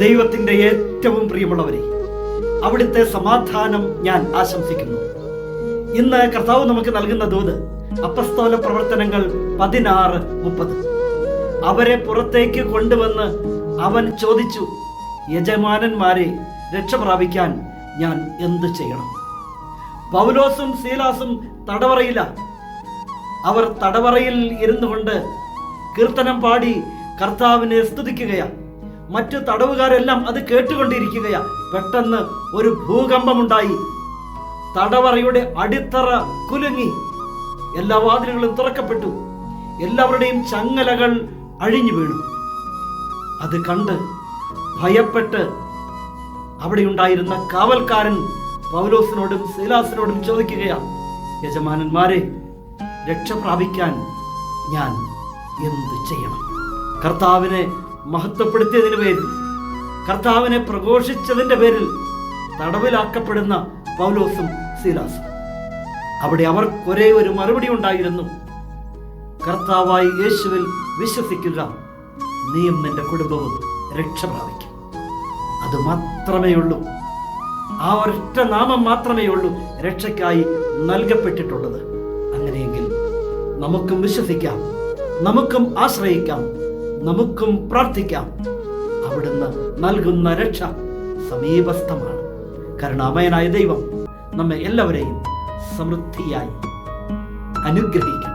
ദൈവത്തിന്റെ ഏറ്റവും പ്രിയമുള്ളവരെ അവിടുത്തെ സമാധാനം ഞാൻ ആശംസിക്കുന്നു. ഇന്ന് കർത്താവ് നമുക്ക് നൽകുന്ന ദൂത് അപ്പസ്തോല പ്രവർത്തനങ്ങൾ പതിനാറ് മുപ്പത്. അവരെ പുറത്തേക്ക് കൊണ്ടുവന്ന് അവൻ ചോദിച്ചു യജമാനന്മാരെ രക്ഷ പ്രാപിക്കാൻ ഞാൻ എന്തു ചെയ്യണം? പൗലോസും സീലാസും തടവറയില. അവർ തടവറയിൽ ഇരുന്നു കൊണ്ട് കീർത്തനം പാടി കർത്താവിനെ സ്തുതിക്കുകയാ. മറ്റു തടവുകാരെല്ലാം അത് കേട്ടുകൊണ്ടിരിക്കുകയാ. പെട്ടെന്ന് ഒരു ഭൂകമ്പമുണ്ടായി. തടവറയുടെ അടിത്തറ കുലുങ്ങി. എല്ലാ വാതിലുകളും തുറക്കപ്പെട്ടു. എല്ലാവരുടെയും ചങ്ങലകൾ അഴിഞ്ഞു വീണു. അത് കണ്ട് ഭയപ്പെട്ട് അവിടെ ഉണ്ടായിരുന്ന കാവൽക്കാരൻ പൗലോസിനോടും സീലാസിനോടും ചോദിക്കുകയാ യജമാനന്മാരെ രക്ഷ പ്രാപിക്കാൻ ഞാൻ എന്ത് ചെയ്യണം? കർത്താവിനെ മഹത്വപ്പെടുത്തിയതിന് പേരിൽ കർത്താവിനെ പ്രഘോഷിച്ചതിന്റെ പേരിൽ തടവിലാക്കപ്പെടുന്ന പൗലോസും സീലാസും. അവിടെ അവർക്ക് ഒരേ ഒരു മറുപടി ഉണ്ടായിരുന്നു. കർത്താവായി യേശുവിൽ വിശ്വസിക്കുക നീയും നിന്റെ കുടുംബവും രക്ഷ പ്രാപിക്കും. അത് മാത്രമേ ഉള്ളൂ. ആ ഒരൊറ്റ നാമം മാത്രമേ ഉള്ളൂ രക്ഷയ്ക്കായി നൽകപ്പെട്ടിട്ടുള്ളത്. അങ്ങനെയെങ്കിൽ നമുക്കും വിശ്വസിക്കാം നമുക്കും ആശ്രയിക്കാം നമുക്കും പ്രാർത്ഥിക്കാം. അവിടുന്ന് നൽകുന്ന രക്ഷ സമീപസ്ഥമാണ്. അമയനായ ദൈവം നമ്മെ എല്ലാവരെയും സമൃദ്ധിയായി അനുഗ്രഹിക്കും